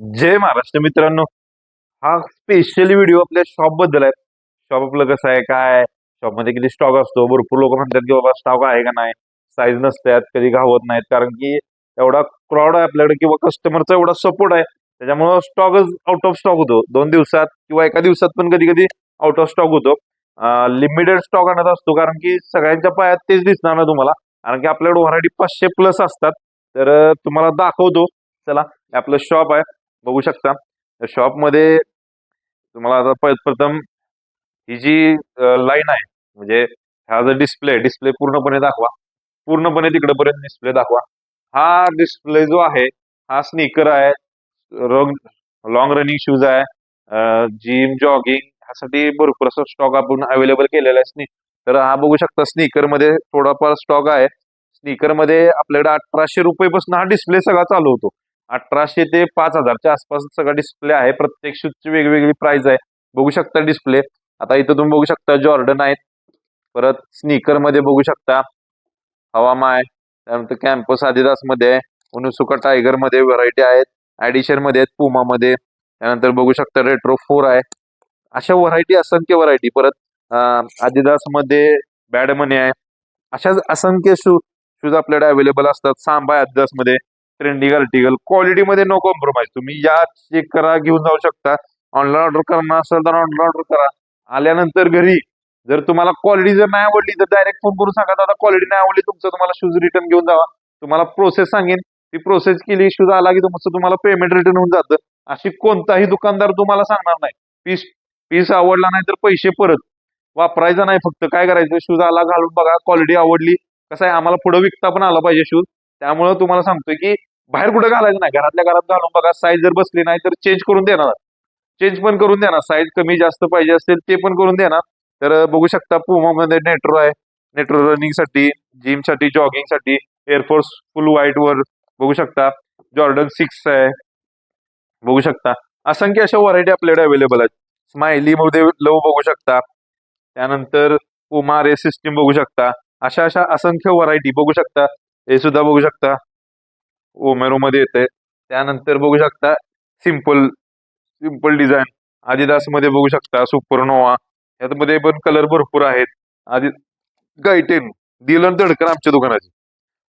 जय महाराष्ट्र मित्रांनो. हा specially video आपल्या शॉपबद्दल आहे. शॉप आपलं कसं आहे काय शॉपमध्ये किती स्टॉक असतो? भरपूर लोक म्हणतात की बाबा स्टॉक आहे का नाही? साईज नसतात कधी घावत नाहीत. कारण की एवढा क्राऊड आहे आपल्याकडे किंवा कस्टमरचा एवढा सपोर्ट आहे. त्याच्यामुळं स्टॉकच आउट ऑफ स्टॉक होतो. दोन दिवसात किंवा एका दिवसात पण कधी कधी आउट ऑफ स्टॉक होतो. लिमिटेड स्टॉक आणत असतो. कारण की सगळ्यांच्या पायात तेच दिसणार ना तुम्हाला. कारण की आपल्याकडे व्हरायटी पाचशे प्लस असतात. तर तुम्हाला दाखवतो. चला आपलं शॉप आहे. बघू शकता. शॉपमध्ये तुम्हाला आता प्रथम ही जी लाईन आहे म्हणजे हा जो डिस्प्ले डिस्प्ले पूर्णपणे दाखवा. पूर्णपणे तिकडेपर्यंत डिस्प्ले दाखवा. हा डिस्प्ले जो आहे हा स्नीकर आहे लॉंग रनिंग शूज आहे जिम जॉगिंग ह्यासाठी भरपूर असा स्टॉक आपण अवेलेबल केलेला आहे स्नी तर हा बघू शकता स्नीकरमध्ये थोडाफार स्टॉक आहे. स्नीकरमध्ये आपल्याकडे अठराशे रुपयेपासून हा डिस्प्ले सगळा चालू होतो. अठराशे ते पाच हजारच्या आसपास सगळा डिस्प्ले आहे. प्रत्येक शूजची वेगवेगळी प्राइस आहे. बघू शकता डिस्प्ले आता इथं तुम्ही बघू शकता जॉर्डन आहेत परत स्नीकरमध्ये बघू शकता. हवामा आहे. त्यानंतर कॅम्पस आदिदासमध्ये आहे. उनुसुका टायगरमध्ये व्हरायटी आहेत. ऍडिशनमध्ये आहेत. पुमा मध्ये. त्यानंतर बघू शकता रेट्रो फोर आहे. अशा व्हरायटी असंख्य व्हरायटी परत आदिदासमध्ये बॅड मनी आहे. अशाच असंख्य शू शूज आपल्याकडे अवेलेबल असतात. सांबा आहे आदिदासमध्ये. ट्रेंडिंग आर्टिकल क्वालिटी मध्ये नो कॉम्प्रोमाइज तुम्ही या चेक करा घेऊन जाऊ शकता. ऑनलाईन ऑर्डर करणार असेल तर ऑनलाईन ऑर्डर करा. आल्यानंतर घरी. जर तुम्हाला क्वालिटी जर नाही आवडली तर डायरेक्ट फोन करून सांगा दादा क्वालिटी नाही आवडली तुमचं तुम्हाला शूज रिटर्न घेऊन जावा. तुम्हाला प्रोसेस सांगेन. ती प्रोसेस केली शूज आला की तुमचं तुम्हाला पेमेंट रिटर्न होऊन जातं. अशी कोणताही दुकानदार तुम्हाला सांगणार नाही. पीस पीस आवडला नाही तर पैसे परत. वापरायचा नाही फक्त. काय करायचं? शूज आला घालून बघा क्वालिटी आवडली. कसं आहे? आम्हाला पुढे विकता पण आला पाहिजे शूज त्यामुळे तुम्हाला सांगतोय की बाहेर कुठे घालायचं नाही. घरातल्या घरात घालून बघा साईज जर बसली नाही तर चेंज करून देणार. चेंज पण करून देणार. साईज कमी जास्त पाहिजे असेल ते पण करून देणार. तर बघू शकता मध्ये नेट्रो आहे. नेट्रो रनिंगसाठी जिमसाठी जॉगिंगसाठी एअरफोर्स फुल व्हाईट वर बघू शकता. जॉर्डन सिक्स आहे. बघू शकता. असंख्य अशा व्हरायटी आपल्याकडे अवेलेबल आहेत. स्माइली मध्ये लव बघू शकता. त्यानंतर पुमा रे सिस्टीम बघू शकता. अशा अशा असंख्य व्हरायटी बघू शकता. हे सुद्धा बघू शकता. ओमेरो मध्ये येते त्यानंतर बघू शकता सिंपल सिंपल डिझाईन. आदिदासमध्ये बघू शकता सुपरनोवा यामध्ये पण कलर भरपूर आहेत. आधी गायटेन दिलं धडकन आमच्या दुकानाची.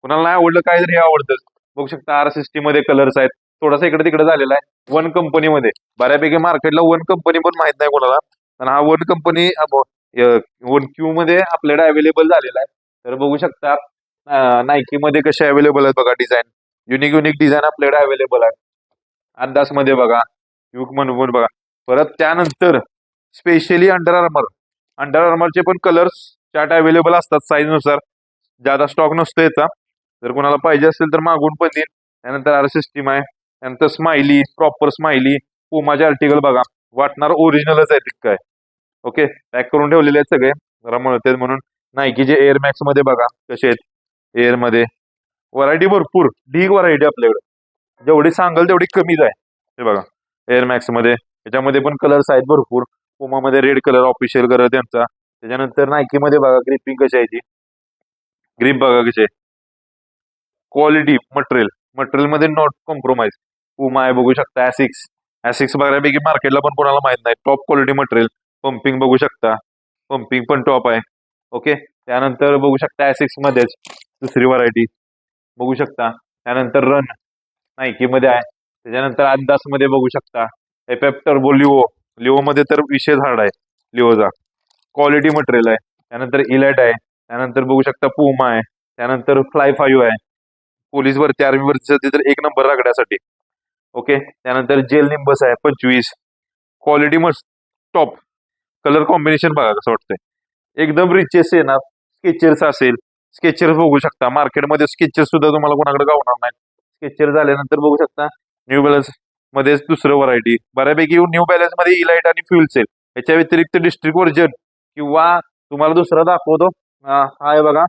कुणाला नाही आवडलं काय तरी आवडतं. बघू शकता आर सिस्टी मध्ये कलर्स आहेत. थोडासा इकडे तिकडे झालेला आहे. वन कंपनीमध्ये. बऱ्यापैकी मार्केटला वन कंपनी पण माहीत नाही कोणाला. पण हा वन कंपनी वन क्यू मध्ये आपल्याकडे अवेलेबल झालेला आहे. तर बघू शकता नायकी मध्ये कसे अवेलेबल आहेत बघा डिझाईन युनिक युनिक डिझाईन आपल्याकडे अवेलेबल आहे. अंदाजमध्ये बघा युग म्हणून बघा. परत त्यानंतर स्पेशली अंडर आर्मर अंडर आर्मरचे पण कलर्स चार्ट अवेलेबल असतात साईजनुसार ज्यादा स्टॉक नसतो याचा. जर कोणाला पाहिजे असेल तर मागून पण देईन. त्यानंतर आर सिस्टीम आहे. त्यानंतर स्माइली प्रॉपर स्माइली पुमाचे आर्टिकल बघा. वाटणार ओरिजिनलच आहे काय ओके पॅक करून ठेवलेले आहेत सगळे. जरा म्हणते म्हणून. नायकीचे एअर मॅक्समध्ये बघा कसे आहेत. एअरमध्ये. व्हरायटी भरपूर ढीग व्हरायटी आपल्याकडे. जेवढी सांगाल तेवढी कमीच आहे. हे बघा एअर मॅक्समध्ये. त्याच्यामध्ये पण कलर्स आहेत भरपूर. पुमामध्ये रेड कलर ऑफिशियल कलर त्यांचा. त्याच्यानंतर नायकीमध्ये बघा ग्रिपिंग कशी आहे ती. ग्रीप बघा कशी आहे. क्वालिटी मटेरियल मटेरियलमध्ये नॉट कॉम्प्रोमाइज पुमा आहे बघू शकता. ऍसिक्स ऍसिक्स बघण्यापैकी मार्केटला पण कोणाला माहीत नाही. टॉप क्वालिटी मटेरियल पंपिंग बघू शकता. पंपिंग पण टॉप आहे. ओके त्यानंतर बघू शकता ऍसिक्स मध्येच. दुसरी व्हरायटी बघू शकता. त्यानंतर रन नायकी मध्ये आहे. त्याच्यानंतर अंदाजमध्ये बघू शकता. एपेप्टर टर्बो लिओ लिओ मध्ये तर विशेष झाड आहे. लिओचा क्वालिटी मटेरियल आहे. त्यानंतर इलेट आहे. त्यानंतर बघू शकता पुमा आहे. त्यानंतर फ्लाय फाईव्ह आहे. पोलीस वरती आर्मी वरती तर एक नंबर राखण्यासाठी ओके त्यानंतर जेल निंबस आहे. पंचवीस. क्वालिटी मस्त. टॉप कलर कॉम्बिनेशन बघा कसं वाटतंय. एकदम रिचेस येणार. स्केचर्स असेल. स्केचर्स बघू शकता. मार्केटमध्ये स्केचर्स सुद्धा तुम्हाला कोणाकडे गावणार नाही. स्केचर झाल्यानंतर बघू शकता न्यू बॅलन्स मध्येच दुसरं व्हरायटी बऱ्यापैकी न्यू बॅलन्समध्ये इलाइट आणि फ्युल सेल याच्या व्यतिरिक्त डिस्ट्रिक्ट वर्जन किंवा तुम्हाला दुसरा दाखवतो. हा आहे बघा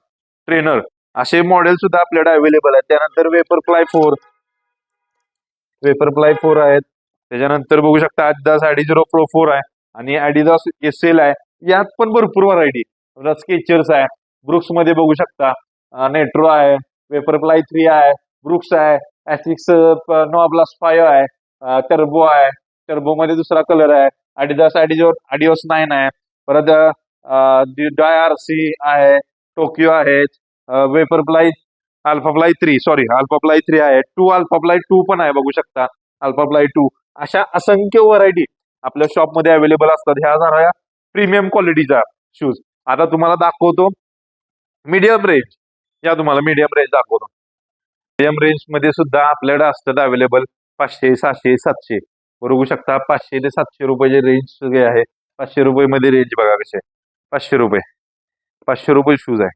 ट्रेनर असे मॉडेल सुद्धा आपल्याकडे अवेलेबल आहेत. त्यानंतर Vaporfly four Vaporfly four आहेत. त्याच्यानंतर बघू शकता ऍडिदास अडी झिरो प्रो फोर आहे. आणि ॲडिदास एस एल आहे. यात पण भरपूर व्हरायटी स्केचर्स आहे. ब्रुक्समध्ये बघू शकता. नेट्रो आहे वेपरप्लाय थ्री आहे ब्रुक्स आहे ॲसिक्स नोब्लास फाय आहे टर्बो आहे. टर्बो मध्ये दुसरा कलर आहे. अडिदास अडिजो अडिओस नाईन आहे. परत डाय आर सी आहे टोकियो आहे Vaporfly Alphafly three sorry Alphafly three आहे. टू अल्फाप्लाय टू पण आहे बघू शकता. अल्फाप्लाय टू अशा असंख्य व्हरायटी आपल्या शॉपमध्ये अवेलेबल असतात. ह्या झाल्या प्रीमियम क्वालिटीच्या शूज आता तुम्हाला दाखवतो मीडियम रेंज या तुम्हाला मीडियम रेंज दाखवतो. मीडियम रेंजमध्ये सुद्धा आपल्याकडे असतात अवेलेबल पाचशे सहाशे सातशे. बघू शकता पाचशे ते सातशे रुपयाचे रेंज सगळे आहे. पाचशे रुपये मध्ये रेंज बघा कसे पाचशे रुपये. पाचशे रुपये शूज आहे.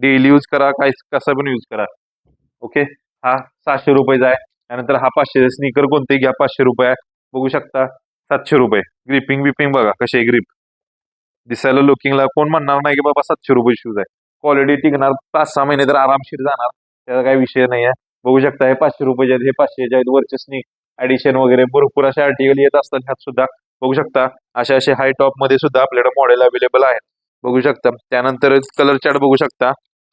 डेली यूज करा काय कसा पण यूज करा. ओके हा सहाशे रुपयेचा आहे. त्यानंतर हा पाचशे स्नीकर कोणते घ्या पाचशे रुपये आहे. बघू शकता सातशे रुपये. ग्रिपिंग बिपिंग बघा कसे आहे दिसायला लुकिंगला कोण म्हणणार नाही की बाबा सातशे रुपये शूज आहे. क्वालिटी टिकणार पाच सहा महिने तर आरामशीर जाणार. त्याचा काही विषय नाही आहे बघू शकता हे पाचशे रुपयाचे आहेत हे पाचशेचे आहेत वरचे स्निक ऍडिशन वगैरे. भरपूर असे आर्टिकल येत असतात ह्यात सुद्धा. बघू शकता असे असे हाय टॉपमध्ये सुद्धा आपल्याकडे मॉडेल अवेलेबल आहेत. बघू शकता. त्यानंतर कलर चार्ट बघू शकता.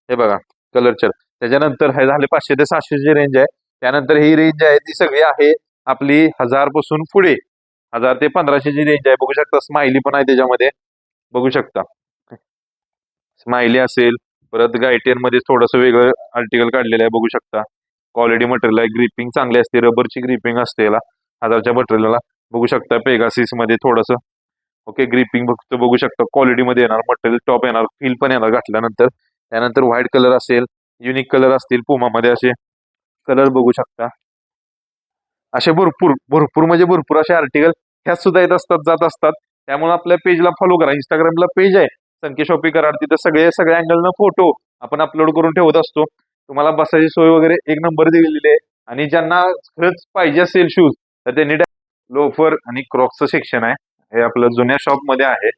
हे बघा कलर चार्ट त्याच्यानंतर हे झाले पाचशे ते सहाशेची रेंज आहे. त्यानंतर ही रेंज आहे ती सगळी आहे आपली हजारपासून पुढे. हजार ते पंधराशेची रेंज आहे. बघू शकता स्माइली पण आहे त्याच्यामध्ये. बघू शकता. स्माइली असेल परत गायटेन मध्ये थोडंसं वेगळं आर्टिकल काढलेलं आहे बघू शकता. क्वालिटी मटेरियल आहे ग्रिपिंग चांगली असते रबरची ग्रिपिंग असते याला हजारच्या मटेरियलला बघू शकता पेगासिसमध्ये थोडंसं. ओके ग्रिपिंग फक्त बघू शकता क्वालिटीमध्ये येणार मटेरियल टॉप येणार फील पण येणार घातल्यानंतर. त्यानंतर व्हाईट कलर असेल युनिक कलर असतील पुमामध्ये असे कलर बघू शकता. असे भरपूर भरपूर म्हणजे भरपूर असे आर्टिकल ह्या सुद्धा येत असतात जात असतात. त्यामुळे आपल्या पेजला फॉलो करा. इंस्टाग्रामला पेज आहे. संकेश शॉपी कराड तिथं सगळे सगळ्या अँगलनं फोटो आपण अपलोड करून ठेवत असतो. तुम्हाला बसायची सोय वगैरे एक नंबर दिलेली आहे. आणि ज्यांना खरंच पाहिजे असेल शूज तर त्यांनी लोफर आणि क्रॉक्सचं सेक्शन आहे. हे आपलं जुन्या शॉपमध्ये आहे.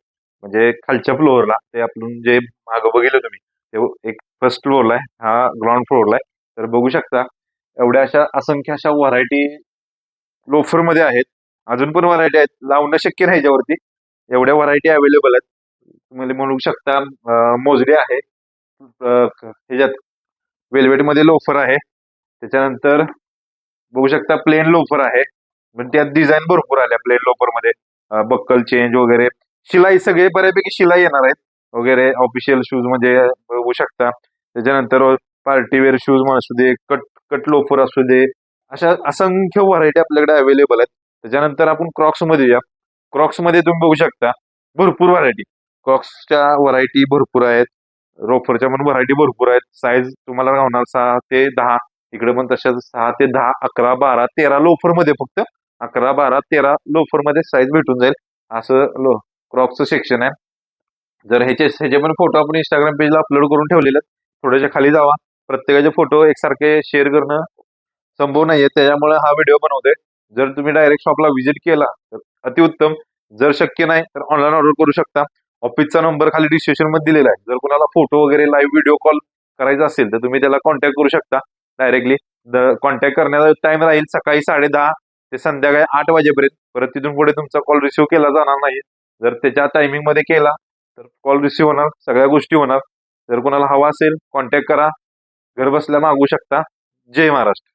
म्हणजे खालच्या फ्लोअरला ते आपण जे मागं बघितलं तुम्ही ते एक फर्स्ट फ्लोअरला आहे. हा ग्राउंड फ्लोअरला आहे. तर बघू शकता एवढ्या अशा असंख्य अशा व्हरायटी लोफरमध्ये आहेत. अजून पण व्हरायटी आहेत. लावणं शक्य नाही याच्यावरती. एवढ्या व्हरायटी अवेलेबल आहेत. तुम्ही म्हणू शकता अं, मोजडी आहे. ह्याच्यात वेल्वेटमध्ये लोफर आहे. त्याच्यानंतर बघू शकता प्लेन लोफर आहे. पण त्यात डिझाईन भरपूर आल्या प्लेन लोफरमध्ये बक्कल चेंज वगैरे. शिलाई सगळे बऱ्यापैकी शिलाई येणार आहेत. वगैरे ऑफिशियल शूजमध्ये बघू शकता. त्याच्यानंतर पार्टीवेअर शूज असू दे कट कट लोफर असू दे. अशा असंख्य व्हरायटी आपल्याकडे अवेलेबल आहेत. त्याच्यानंतर आपण क्रॉक्समध्ये या क्रॉक्समध्ये तुम्ही बघू शकता. भरपूर व्हरायटी. कॉक्सच्या व्हरायटी भरपूर आहेत. रोफरच्या पण व्हरायटी भरपूर आहेत. साईज तुम्हाला राहणार सहा ते दहा. इकडे पण तशाच सहा ते दहा अकरा बारा तेरा लोफरमध्ये फक्त. अकरा बारा तेरा लोफरमध्ये साईज भेटून जाईल. असं लो क्रॉक्सचं सेक्शन आहे. जर ह्याचे ह्याचे पण फोटो आपण इंस्टाग्राम पेजला अपलोड करून ठेवलेले आहेत. थोड्याशा खाली जावा. प्रत्येकाचे फोटो एकसारखे शेअर करणं संभव नाहीये. त्याच्यामुळे हा व्हिडिओ बनवतोय. जर तुम्ही डायरेक्ट शॉपला व्हिजिट केला तर अतिउत्तम. जर शक्य नाही तर ऑनलाईन ऑर्डर करू शकता. ऑफिसचा नंबर खाली डिस्क्रिप्शनमध्ये दिलेला आहे. जर कोणाला फोटो वगैरे लाईव्ह व्हिडिओ कॉल करायचा असेल तर तुम्ही त्याला कॉन्टॅक्ट करू शकता डायरेक्टली कॉन्टॅक्ट करण्याचा टाइम राहील सकाळी साडे दहा ते संध्याकाळी आठ वाजेपर्यंत. परत तिथून पुढे तुमचा कॉल रिसिव्ह केला जाणार नाही. जर त्याच्या टायमिंगमध्ये केला तर कॉल रिसिव्ह होणार सगळ्या गोष्टी होणार. जर कोणाला हवा असेल कॉन्टॅक्ट करा. घर बसल्या मागू शकता. जय महाराष्ट्र.